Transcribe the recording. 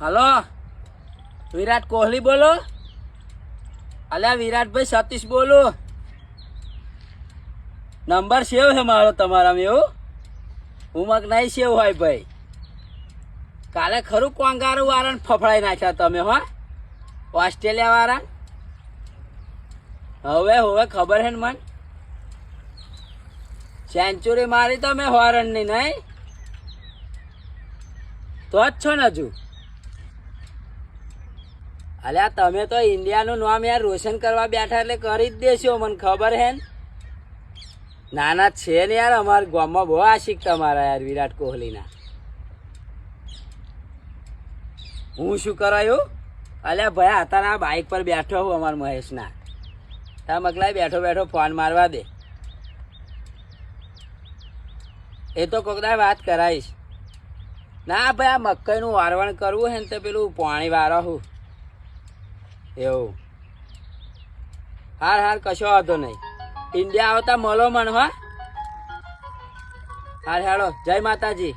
Hello? Virat Kohli બોલો. અલ્યા વિરાટભાઈ સતીશ બોલો. નંબર સેવ છે મારો તમારામાં એવું? ઉમક નહીં સેવ હોય ભાઈ. કાલે ખરું કોંગારું વાળાને ફફડાઈ નાખ્યા તમે, હો? ઓસ્ટ્રેલિયા વાળા હવે હવે ખબર છે ને મન? સેન્ચુરી મારી તમે હોરણની નહીં? તો જ છો ને હજુ? અલ્યા, તમે તો ઇન્ડિયાનું નામ યાર રોશન કરવા બેઠા એટલે કરી જ દેશો, મને ખબર હે નાના છે ને યાર અમારા ગામમાં બહુ આશિક તમારા યાર, વિરાટ કોહલીના. હું શું કરાયું? અલ્યા, ભાઈ અત્યારે બાઇક પર બેઠો હું અમારા મહેશના. તા મગલાઈ બેઠો બેઠો ફોન મારવા દે. એ તો કોકદાય વાત કરાવીશ ના, ભાઈ, આ મકાઈનું વારવણ કરવું હે ને તો પેલું પાણી વારો હું. એવું. હાર હાર, કશો વાંધો નહીં. ઇન્ડિયા આવતા મળો મન, હા. હાર હેડો જય માતાજી.